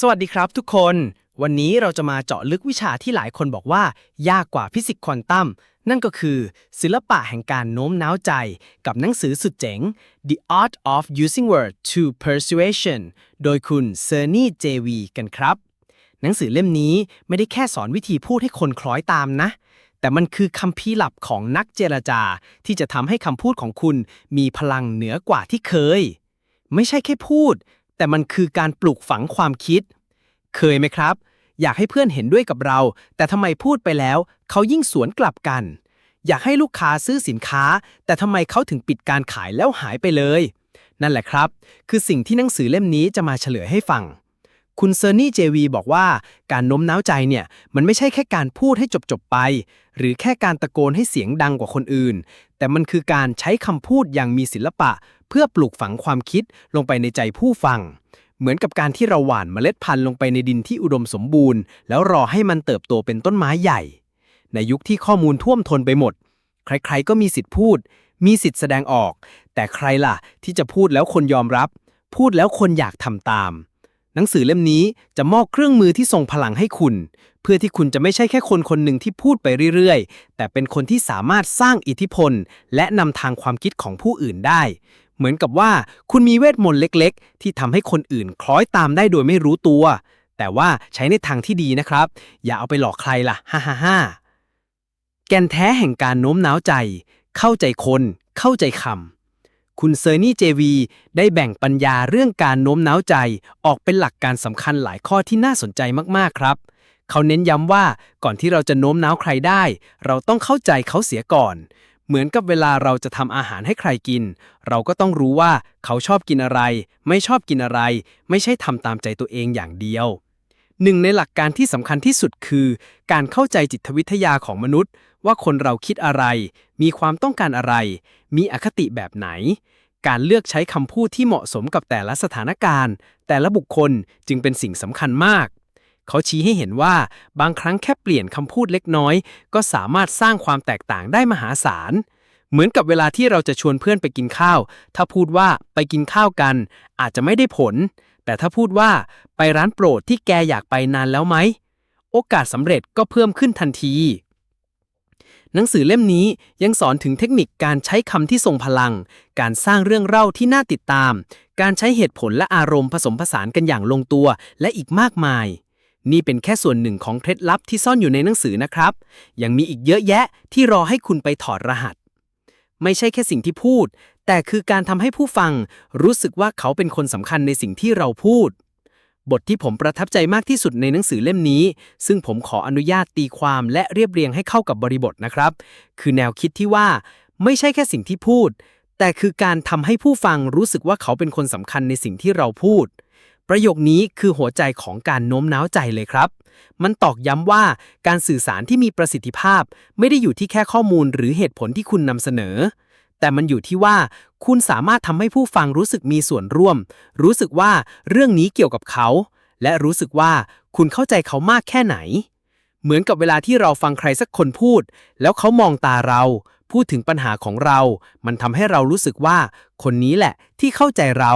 สวัสดีครับทุกคน วันนี้เราจะมาเจาะลึกวิชาที่หลายคนบอกว่า ยากกว่าฟิสิกส์ควอนตัม นั่นก็คือ ศิลปะแห่งการโน้มน้าวใจ กับหนังสือสุดเจ๋ง The Art of Using Words to Persuasion โดยคุณเซอร์นี่เจวีกันครับ หนังสือเล่มนี้ไม่ได้แค่สอนวิธีพูดให้คนคล้อยตามนะ แต่มันคือคำพีร์ลับของนักเจรจา ที่จะทำให้คำพูดของคุณมีพลังเหนือกว่าที่เคย ไม่ใช่แค่พูด แต่มันคือการปลูกฝังความคิด เคยไหมครับ อยากให้เพื่อนเห็นด้วยกับเรา แต่ทำไมพูดไปแล้ว เขายิ่งสวนกลับกัน อยากให้ลูกค้าซื้อสินค้า แต่ทำไมเขาถึงปิดการขายแล้วหายไปเลย นั่นแหละครับ คือสิ่งที่หนังสือเล่มนี้จะมาเฉลยให้ฟังคุณเซอร์นี่เจวีบอกว่าการโน้มน้าวใจเนี่ย มันไม่ใช่แค่การพูดให้จบๆไป หรือแค่การตะโกนให้เสียงดังกว่าคนอื่น แต่มันคือการใช้คำพูดอย่างมีศิลปะ เพื่อปลูกฝังความคิดลงไปในใจผู้ฟัง เหมือนกับการที่เราหว่านเมล็ดพันธุ์ลงไปในดินที่อุดมสมบูรณ์ แล้วรอให้มันเติบโตเป็นต้นไม้ใหญ่ ในยุคที่ข้อมูลท่วมท้นไปหมด ใครๆก็มีสิทธิ์พูด มีสิทธิ์แสดงออก แต่ใครล่ะ ที่จะพูดแล้วคนยอมรับ พูดแล้วคนอยากทำตาม หนังสือเล่มนี้จะมอบเครื่องมือที่ทรงพลังให้คุณ เพื่อที่คุณจะไม่ใช่แค่คนคนหนึ่งที่พูดไปเรื่อยๆ แต่เป็นคนที่สามารถสร้างอิทธิพล และนำทางความคิดของผู้อื่นได้ เหมือนกับว่าคุณมีเวทมนต์เล็ก ๆ ที่ทำให้คนอื่นคล้อยตามได้โดยไม่รู้ตัว แต่ว่าใช้ในทางที่ดีนะครับ อย่าเอาไปหลอกใครล่ะฮ่าฮ่าฮ่าแก่นแท้แห่งการโน้มน้าวใจ เข้าใจคน เข้าใจคำคุณเซอร์นี่เจวีได้แบ่งปัญญาเรื่องการโน้มน้าวใจ ออกเป็นหลักการสำคัญหลายข้อที่น่าสนใจมากๆครับเขาเน้นย้ำว่าก่อนที่เราจะโน้มน้าวใครได้ เราต้องเข้าใจเขาเสียก่อน เหมือนกับเวลาเราจะทำอาหารให้ใครกิน เราก็ต้องรู้ว่าเขาชอบกินอะไร ไม่ชอบกินอะไร ไม่ใช่ทำตามใจตัวเองอย่างเดียวหนึ่งในหลักการที่สำคัญที่สุดคือ การเข้าใจจิตวิทยาของมนุษย์ ว่าคนเราคิดอะไร มีความต้องการอะไร มีอคติแบบไหน การเลือกใช้คำพูดที่เหมาะสมกับแต่ละสถานการณ์ แต่ละบุคคลจึงเป็นสิ่งสำคัญมาก เขาชี้ให้เห็นว่าบางครั้งแค่เปลี่ยนคำพูดเล็กน้อย ก็สามารถสร้างความแตกต่างได้มหาศาล เหมือนกับเวลาที่เราจะชวนเพื่อนไปกินข้าว ถ้าพูดว่าไปกินข้าวกัน อาจจะไม่ได้ผล แต่ถ้าพูดว่าไปร้านโปรดที่แกอยากไปนานแล้วไหม โอกาสสำเร็จก็เพิ่มขึ้นทันที หนังสือเล่มนี้ยังสอนถึงเทคนิคการใช้คำที่ทรงพลัง การสร้างเรื่องเล่าที่น่าติดตาม การใช้เหตุผลและอารมณ์ผสมผสานกันอย่างลงตัว และอีกมากมาย นี่เป็นแค่ส่วนหนึ่งของเคล็ดลับที่ซ่อนอยู่ในหนังสือนะครับ ยังมีอีกเยอะแยะที่รอให้คุณไปถอดรหัส ไม่ใช่แค่สิ่งที่พูด แต่คือการทำให้ผู้ฟังรู้สึกว่าเขาเป็นคนสำคัญในสิ่งที่เราพูด บทที่ผมประทับใจมากที่สุดในหนังสือเล่มนี้ ซึ่งผมขออนุญาตตีความและเรียบเรียงให้เข้ากับบริบทนะครับ คือแนวคิดที่ว่า ไม่ใช่แค่สิ่งที่พูด แต่คือการทำให้ผู้ฟังรู้สึกว่าเขาเป็นคนสำคัญในสิ่งที่เราพูด ประโยคนี้คือหัวใจของการโน้มน้าวใจเลยครับ มันตอกย้ำว่าการสื่อสารที่มีประสิทธิภาพ ไม่ได้อยู่ที่แค่ข้อมูลหรือเหตุผลที่คุณนำเสนอ แต่มันอยู่ที่ว่า คุณสามารถทำให้ผู้ฟังรู้สึกมีส่วนร่วม รู้สึกว่าเรื่องนี้เกี่ยวกับเขา และรู้สึกว่าคุณเข้าใจเขามากแค่ไหน เหมือนกับเวลาที่เราฟังใครสักคนพูด แล้วเขามองตาเรา พูดถึงปัญหาของเรา มันทำให้เรารู้สึกว่า คนนี้แหละที่เข้าใจเรา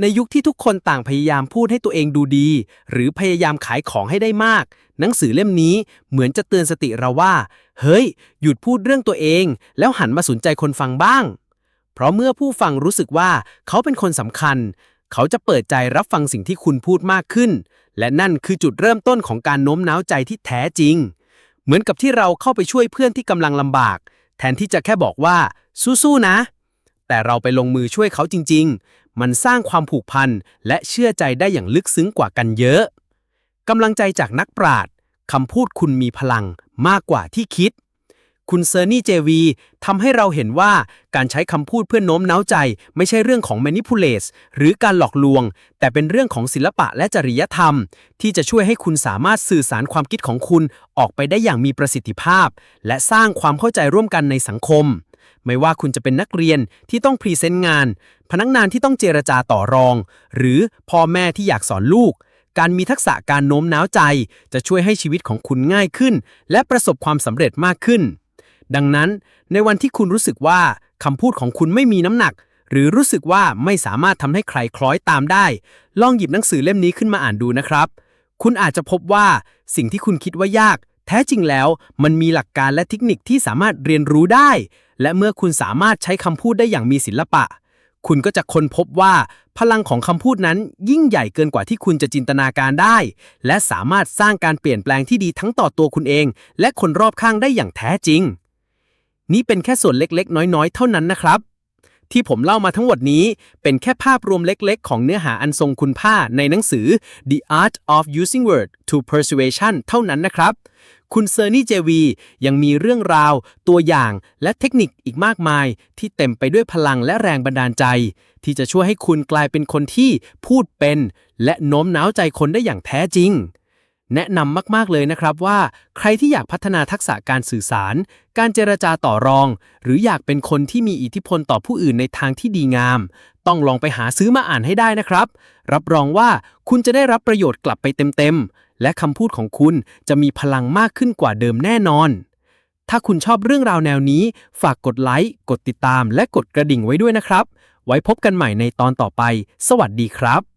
ในยุคที่ทุกคนต่างพยายามพูดให้ตัวเองดูดี หรือพยายามขายของให้ได้มาก หนังสือเล่มนี้เหมือนจะเตือนสติเราว่า เฮ้ย หยุดพูดเรื่องตัวเอง แล้วหันมาสนใจคนฟังบ้าง เพราะเมื่อผู้ฟังรู้สึกว่าเขาเป็นคนสำคัญ เขาจะเปิดใจรับฟังสิ่งที่คุณพูดมากขึ้น และนั่นคือจุดเริ่มต้นของการโน้มน้าวใจที่แท้จริง เหมือนกับที่เราเข้าไปช่วยเพื่อนที่กำลังลำบาก แทนที่จะแค่บอกว่า สู้ๆนะ แต่เราไปลงมือช่วยเขาจริง ๆ มันสร้างความผูกพันและเชื่อใจได้อย่างลึกซึ้งกว่ากันเยอะ กำลังใจจากนักปราชญ์คำพูดคุณมีพลังมากกว่าที่คิด คุณเซอร์นี่เจวีทำให้เราเห็นว่าการใช้คำพูดเพื่อโน้มน้าวใจ ไม่ใช่เรื่องของ manipulate หรือการหลอกลวง แต่เป็นเรื่องของศิลปะและจริยธรรม ที่จะช่วยให้คุณสามารถสื่อสารความคิดของคุณออกไปได้อย่างมีประสิทธิภาพ และสร้างความเข้าใจร่วมกันในสังคมไม่ว่าคุณจะเป็นนักเรียนที่ต้องพรีเซนต์งาน พนักงานที่ต้องเจรจาต่อรอง หรือพ่อแม่ที่อยากสอนลูก การมีทักษะการโน้มน้าวใจ จะช่วยให้ชีวิตของคุณง่ายขึ้น และประสบความสำเร็จมากขึ้น ดังนั้น ในวันที่คุณรู้สึกว่าคำพูดของคุณไม่มีน้ำหนัก หรือรู้สึกว่าไม่สามารถทำให้ใครคล้อยตามได้ ลองหยิบหนังสือเล่มนี้ขึ้นมาอ่านดูนะครับ คุณอาจจะพบว่าสิ่งที่คุณคิดว่ายาก แท้จริงแล้ว มันมีหลักการและเทคนิคที่สามารถเรียนรู้ได้ และเมื่อคุณสามารถใช้คำพูดได้อย่างมีศิลปะ คุณก็จะค้นพบว่า พลังของคำพูดนั้นยิ่งใหญ่เกินกว่าที่คุณจะจินตนาการได้ และสามารถสร้างการเปลี่ยนแปลงที่ดีทั้งต่อตัวคุณเอง และคนรอบข้างได้อย่างแท้จริง นี่เป็นแค่ส่วนเล็กๆ น้อยๆ เท่านั้นนะครับ ที่ผมเล่ามาทั้งหมดนี้เป็นแค่ภาพรวมเล็กๆ ของเนื้อหาอันทรงคุณค่าในหนังสือ The Art of Using Words to Persuasion เท่านั้นนะครับ คุณเซอร์นี่เจวียังมีเรื่องราว ตัวอย่างและเทคนิคอีกมากมาย ที่เต็มไปด้วยพลังและแรงบันดาลใจ ที่จะช่วยให้คุณกลายเป็นคนที่พูดเป็น และโน้มน้าวใจคนได้อย่างแท้จริง แนะนำมาก ๆ เลยนะครับว่า ใครที่อยากพัฒนาทักษะการสื่อสาร การเจรจาต่อรอง หรืออยากเป็นคนที่มีอิทธิพลต่อผู้อื่นในทางที่ดีงาม ต้องลองไปหาซื้อมาอ่านให้ได้นะครับ รับรองว่าคุณจะได้รับประโยชน์กลับไปเต็มๆ และคำพูดของคุณจะมีพลังมากขึ้นกว่าเดิมแน่นอน ถ้าคุณชอบเรื่องราวแนวนี้ ฝากกดไลค์ กดติดตาม และกดกระดิ่งไว้ด้วยนะครับ ไว้พบกันใหม่ในตอนต่อไป สวัสดีครับ